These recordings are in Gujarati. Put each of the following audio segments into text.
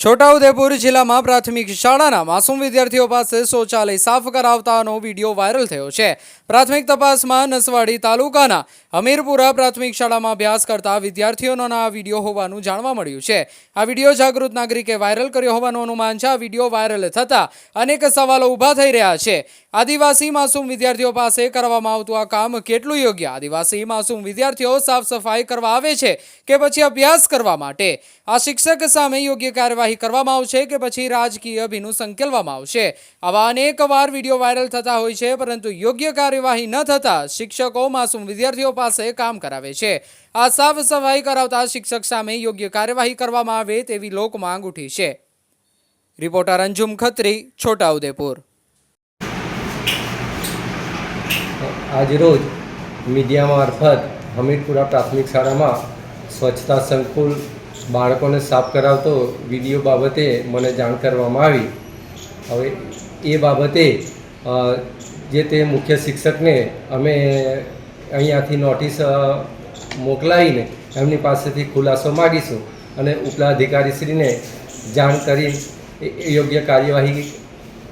છોટાઉદેપુર જિલ્લામાં પ્રાથમિક શાળાના માસૂમ વિદ્યાર્થીઓ પાસે શૌચાલય સાફ કરાવતાનો વીડિયો વાયરલ થયો છે. પ્રાથમિક તપાસમાં નસવાડી તાલુકાના હમીરપુરા પ્રાથમિક શાળામાં અભ્યાસ કરતા વિદ્યાર્થીઓનો આ વીડિયો હોવાનું જાણવા મળ્યું છે. આ વીડિયો જાગૃત નાગરિકે વાયરલ કર્યો હોવાનું અનુમાન છે. આ વીડિયો વાયરલ થતા અનેક સવાલો ઊભા થઈ રહ્યા છે. આદિવાસી માસૂમ વિદ્યાર્થીઓ પાસે કરવામાં આવતું આ કામ કેટલું યોગ્ય? આદિવાસી માસૂમ વિદ્યાર્થીઓ સાફ સફાઈ કરવા આવે છે કે પછી અભ્યાસ કરવા માટે? આ શિક્ષક સામે યોગ્ય કાર્યવાહી કરવામાં આવશે કે પછી રાજકીય ભીનું સંકેલવામાં આવશે? આવા અનેક વાર વીડિયો વાયરલ થતા હોય છે, પરંતુ યોગ્ય કાર્યવાહી ન થતા શિક્ષકો, માસૂમ વિદ્યાર્થીઓ પાસે કામ કરાવે છે. આ સાફ સફાઈ કરાવતા શિક્ષક સામે યોગ્ય કાર્યવાહી કરવામાં આવે તેવી લોક માંગ ઉઠી છે. રિપોર્ટર અંજુમ ખત્રી, છોટાઉદેપુર. આજરોજ મીડિયા મારફત હમીરપુરા પ્રાથમિક શાળામાં સ્વચ્છતા સંકુલ બાળકોને સાફ કરાવતો વીડિયો બાબતે મને જાણ કરવામાં આવી. હવે એ બાબતે જે તે મુખ્ય શિક્ષકને અમે અહીંયાથી નોટિસ મોકલાવીને એમની પાસેથી ખુલાસો માગીશું અને ઉપલા અધિકારીશ્રીને જાણ કરી યોગ્ય કાર્યવાહી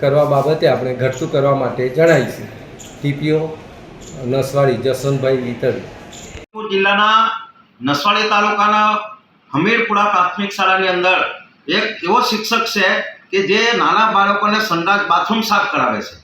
કરવા બાબતે આપણે ઘટતું કરવા માટે જણાવીશું. ટીપીઓ નસવાડી જસવંતભાઈ વિતર જિલ્લાના નસવાડી તાલુકાના હમીરપુરા પ્રાથમિક શાળાની અંદર એક એવો શિક્ષક છે કે જે નાના બાળકોને સંડાસ બાથરૂમ સાફ કરાવે છે.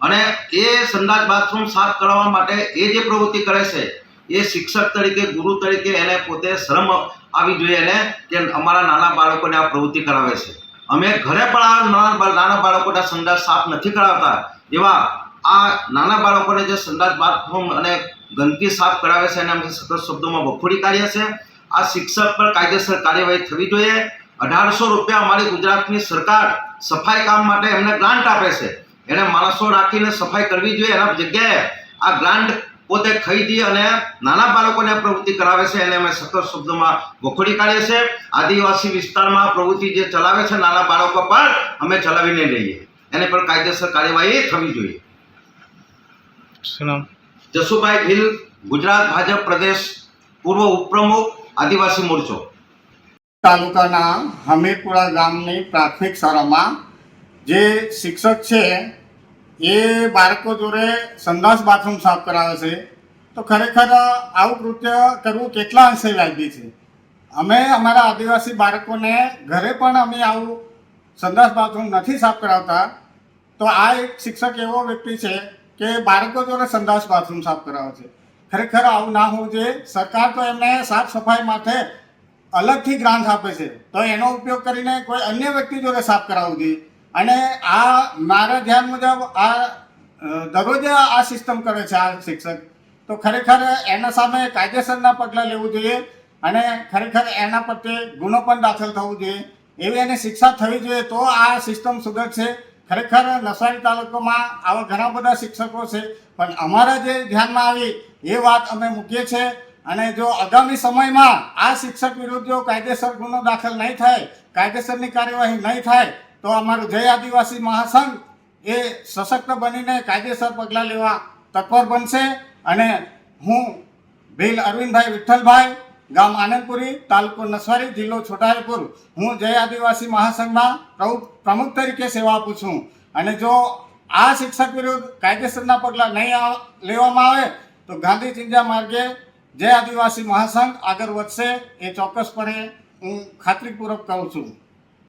અને એ સંડાસ બાથરૂમ સાફ કરાવવા માટે એ જે પ્રવૃત્તિ કરે છે, એ શિક્ષક તરીકે, ગુરુ તરીકે એને પોતે શરમ આવી જોઈએ એને કે અમારા નાના બાળકોને આ પ્રવૃત્તિ કરાવે છે. અમે ઘરે પણ આ નાના બાળકોના સંડાસ સાફ નથી કરાવતા એવા આ નાના બાળકોને જે સંડાસ બાથરૂમ અને ગંદકી સાફ કરાવે છે એને અમે સતત શબ્દોમાં વખોડી કાઢીએ છે. આ શિક્ષક પર કાયદેસર કાર્યવાહી થવી જોઈએ. અઢારસો રૂપિયા અમારી ગુજરાતની સરકાર સફાઈ કામ માટે એમને ગ્રાન્ટ આપે છે. એને માણસો રાખીને સફાઈ કરવી જોઈએ એના જગ્યાએ. આ ગ્રાન્ટ પોતે ખરીદી અને નાના બાળકોને પ્રવૃત્તિ કરાવે છે એને અમે સખત શબ્દોમાં વખોડી કાઢીએ છીએ. આદિવાસી વિસ્તારમાં પ્રવૃત્તિ જે ચલાવે છે નાના બાળકો પર અમે ચલાવીને લઈએ. એને પર કાયદેસર કાર્યવાહી થવી જોઈએ. જસુભાઈ ભીલ ગુજરાત ભાજપ પ્રદેશ પૂર્વ ઉપપ્રમુખ આદિવાસી મોરચો. તાલુકાના હમીરપુરા ગામની પ્રાથમિક શાળામાં જે શિક્ષક છે, એ બાળકો જોડે સંદાસ બાથરૂમ સાફ કરાવે છે. તો ખરેખર આવું કૃત્ય કરવું કેટલા અંશે વ્યાજબી છે? અમે અમારા આદિવાસી બાળકોને ઘરે પણ અમે આવું સંદાસ બાથરૂમ નથી સાફ કરાવતા. તો આ એક શિક્ષક એવો વ્યક્તિ છે કે બાળકો જોડે સંદાસ બાથરૂમ સાફ કરાવે છે. ખરેખર આવું ના હોવું જોઈએ. સરકાર તો એમને સાફ સફાઈ માટે અલગથી ગ્રાન્ટ આપે છે. તો એનો ઉપયોગ કરીને કોઈ અન્ય વ્યક્તિ જોડે સાફ કરાવવું જોઈએ. અને આ મારા ધ્યાન મુજબ આ દરરોજ આ સિસ્ટમ કરે છે આ શિક્ષક. તો ખરેખર એના સામે કાયદેસરના પગલાં લેવું જોઈએ અને ખરેખર એના પ્રત્યે ગુનો પણ દાખલ થવો જોઈએ. એવી એને શિક્ષા થવી જોઈએ તો આ સિસ્ટમ સુધરશે. ખરેખર નવસારી તાલુકામાં આવા ઘણા બધા શિક્ષકો છે, પણ અમારા જે ધ્યાનમાં આવી એ વાત અમે મૂકીએ છીએ. અને જો આગામી સમયમાં આ શિક્ષક વિરુદ્ધ જો કાયદેસર ગુનો દાખલ નહીં થાય, કાયદેસરની કાર્યવાહી નહીં થાય, તો અમારું જય આદિવાસી મહાસંઘ એ સશક્ત બનીને કાયદેસર પગલાં લેવા તત્પર બનશે. અને હું ભીલ અરવિંદભાઈ વિઠ્ઠલભાઈ ગામ આનંદપુરી તાલુકો નસવાડી જિલ્લો છોટાઉદેપુર. હું જય આદિવાસી મહાસંઘના પ્રમુખ પ્રમુખ તરીકે સેવા આપું છું. અને જો આ શિક્ષક વિરુદ્ધ કાયદેસરના પગલાં નહીં લેવામાં આવે, તો ગાંધી ચિંજા માર્ગે જય આદિવાસી મહાસંઘ આગળ વધશે એ ચોક્કસપણે હું ખાતરીપૂર્વક કહું છું.